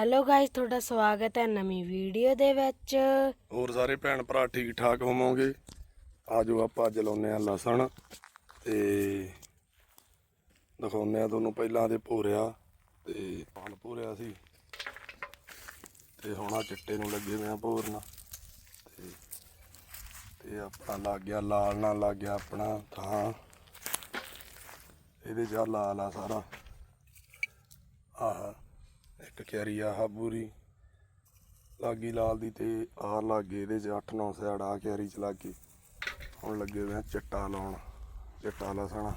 Hello guys ਤੁਹਾਡਾ ਸਵਾਗਤ ਹੈ ਨਵੀਂ ਵੀਡੀਓ ਦੇ ਵਿੱਚ। ਹੋਰ ਸਾਰੇ ਭੈਣ ਭਰਾ ਠੀਕ ਠਾਕ ਹੋਵੋਗੇ? ਆਜੋ ਆਪਾਂ ਅੱਜ ਲਾਉਨੇ ਆ ਲਸਣ ਤੇ ਦਿਖਾਉਨੇ ਆ ਤੁਹਾਨੂੰ ਪਹਿਲਾਂ ਦੇ ਭੋਰਿਆ ਤੇ ਪਾਲ ਭੋਰਿਆ ਸੀ। ਤੇ ਹੁਣ ਆ ਚਿੱਟੇ ਨੂੰ ਲੱਗੇ ਹੋਏ ਆ ਭੋਰਨ। ਤੇ ਤੇ ਆਪਣਾ ਲੱਗ ਗਿਆ, ਲਾਲ ਨਾਲ ਲੱਗ ਗਿਆ ਆਪਣਾ ਥਾਂ। ਇਹਦੇ ਜਾ ਲਾਲ ਆ ਸਾਰਾ। ਆਹ ਇੱਕ ਕਿਆਰੀ ਆਹ ਬੂਰੀ। ਲਾਗੀ ਲਾਲ ਦੀ ਤੇ ਆਹ ਲਾਗੇ, ਇਹਦੇ ਚ 8-9 ਸਾਈਡ ਆ ਕਿਆਰੀ ਚ ਲਾਗੇ। ਹੁਣ ਲੱਗੇ ਹੋਏ ਆ ਚਿੱਟਾ ਲਾਉਣ, ਚਿੱਟਾ ਲਸਣਾ।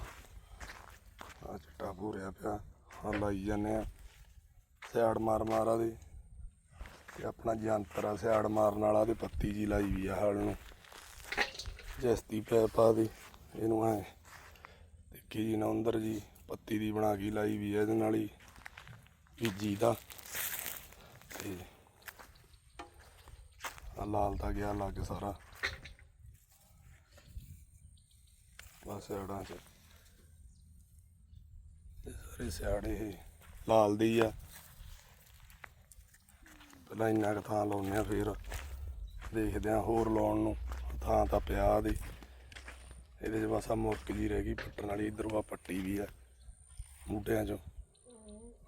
ਆ ਚਿੱਟਾ ਭੂਰਿਆ ਪਿਆ ਆ ਲਾਈ ਜਾਂਦੇ ਆ ਸਿਆੜ ਮਾਰ ਮਾਰ ਦੇ ਤੇ ਆਪਣਾ ਜੰਤਰ ਆ ਸਿਆੜ ਮਾਰਨ ਵਾਲਾ, ਤੇ ਪੱਤੀ ਜੀ ਲਾਈ ਵੀ ਆ ਹਲ ਨੂੰ। ਜਸਤੀ ਪੈ ਪਾ ਦੀ, ਇਹਨੂੰ ਐ ਦੇਖੀ ਜੀ ਨਾ, ਅੰਦਰ ਜੀ ਪੱਤੀ ਦੀ ਬਣਾ ਕੇ ਲਾਈ ਵੀ ਆ ਇਹਦੇ ਨਾਲ ਹੀ। ਬੀਜੀ ਦਾ। ਤੇ ਆ ਲਾਲ ਤਾਂ ਗਿਆ ਲੱਗ ਸਾਰਾ। ਬਸ ਐੜਾਂ ਚ। ਸਾਰੇ ਸਿਆੜੇ ਇਹ ਲਾਲ ਦੀ ਆ। ਪਹਿਲਾਂ ਇੰਨਾ ਕੁ ਥਾਂ ਲਾਉਨੇ ਆ ਫਿਰ ਦੇਖਦੇ ਆ ਹੋਰ ਲਾਉਣ ਨੂੰ। ਥਾਂ ਤਾਂ ਪਿਆ ਦੇ। ਇਹਦੇ ਚ ਬਸ ਆ ਮੁੱਕ ਜੀ ਰਹਿ ਗਈ, ਪੱਟਣ ਵਾਲੀ। ਇਧਰੋਂ ਆ ਪੱਟੀ ਵੀ ਆ। ਬੂਟਿਆਂ ਚੋਂ।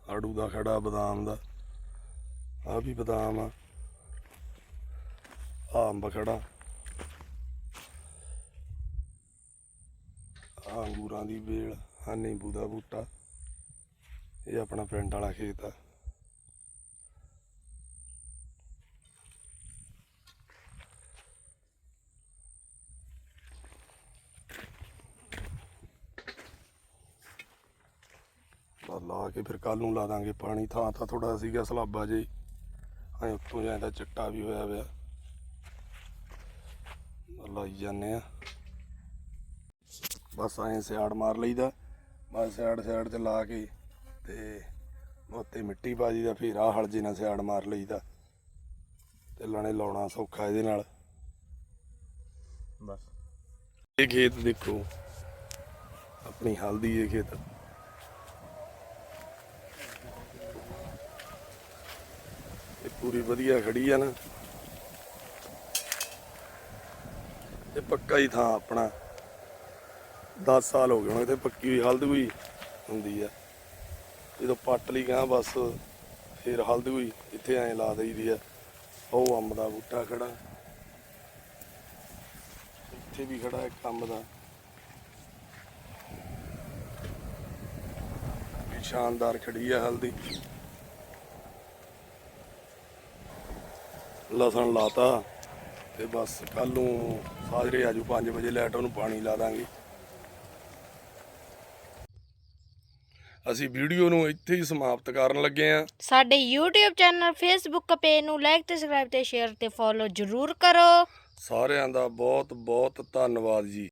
ਆੜੂ ਦਾ ਖੜਾ, ਬਦਾਮ ਦਾ। ਆ ਵੀ ਬਦਾਮ ਆ। ਆਹ ਅੰਬ ਖੜਾ। ਆਹ ਅੰਗੂਰਾਂ ਦੀ ਵੇਲ ਆ ਨਿੰਬੂ ਦਾ ਬੂਟਾ। ਇਹ ਆਪਣਾ ਪਿੰਡ ਵਾਲਾ ਖੇਤ ਆ। ਲਾ ਲਾ ਕੇ ਫਿਰ ਕੱਲ ਨੂੰ ਲਾ ਦਾਂਗੇ ਪਾਣੀ ਥਾਂ ਤਾਂ ਥੋੜਾ ਸੀਗਾ ਸਲਾਬਾ ਜੇ ਐ ਉੱਤੋਂ ਜਾਂਦਾ ਚਿੱਟਾ ਵੀ ਹੋਇਆ ਪਿਆ। ਲਾਈ ਜਾਂਦੇ ਆ। ਬਸ ਐਂ ਸਿਆੜ ਮਾਰ ਲਈਦਾ। ਬਸ ਸਿਆੜ ਸਿਆੜ ਚ ਲਾ ਕੇ ਤੇ ਉੱਤੇ ਮਿੱਟੀ ਬਾਜੀ ਦਾ ਫਿਰ ਆ ਹਲ ਜੀ ਨਾਲ ਸਿਆੜ ਮਾਰ ਲਈਦਾ। ਤੇ ਲਾਣੇ ਲਾਉਣਾ ਸੌਖਾ ਇਹਦੇ ਨਾਲ। ਬਸ। ਇਹ ਖੇਤ ਦੇਖੋ। ਆਪਣੀ ਹਲਦੀ ਇਹ ਖੇਤ। ਪੂਰੀ ਵਧੀਆ ਖੜੀ ਆ ਨਾ। ਇਹ ਪੱਕਾ ਹੀ ਥਾਂ ਆਪਣਾ। 10 ਸਾਲ ਹੋ ਗਏ ਹੁਣ ਇੱਥੇ ਪੱਕੀ ਹੋਈ ਹਲਦ ਹੋਈ ਹੁੰਦੀ ਆ। ਜਦੋਂ ਪੱਟ ਲਈ ਗਾਂ ਬਸ, ਫਿਰ ਹਲਦ ਹੋਈ ਇੱਥੇ ਐਂ ਲਾ ਦਈਦੀ ਆ। ਉਹ ਅੰਬ ਦਾ ਬੂਟਾ ਖੜਾ। ਇੱਥੇ ਵੀ ਖੜਾ ਇੱਕ ਅੰਬ ਦਾ। ਸ਼ਾਨਦਾਰ ਖੜੀ ਆ ਹਲਦੀ। ਲਸਣ ਲਾਤਾ ਤੇ ਬਸ ਕੱਲ ਨੂੰ ਸਾਜਰੇ ਆਜੂ 5 ਵਜੇ ਲੈਟ ਉਹਨੂੰ ਪਾਣੀ ਲਾ ਦਾਂਗੇ। ਅਸੀਂ ਵੀਡੀਓ ਨੂੰ ਇੱਥੇ ਹੀ ਸਮਾਪਤ ਕਰਨ ਲੱਗੇ ਆਂ ਸਾਡੇ YouTube ਚੈਨਲ Facebook ਪੇਜ ਨੂੰ ਲਾਈਕ ਤੇ ਸਬਸਕ੍ਰਾਈਬ ਤੇ ਸ਼ੇਅਰ ਤੇ ਫੋਲੋ ਜਰੂਰ ਕਰੋ। ਸਾਰਿਆਂ ਦਾ ਬਹੁਤ ਬਹੁਤ ਧੰਨਵਾਦ ਜੀ।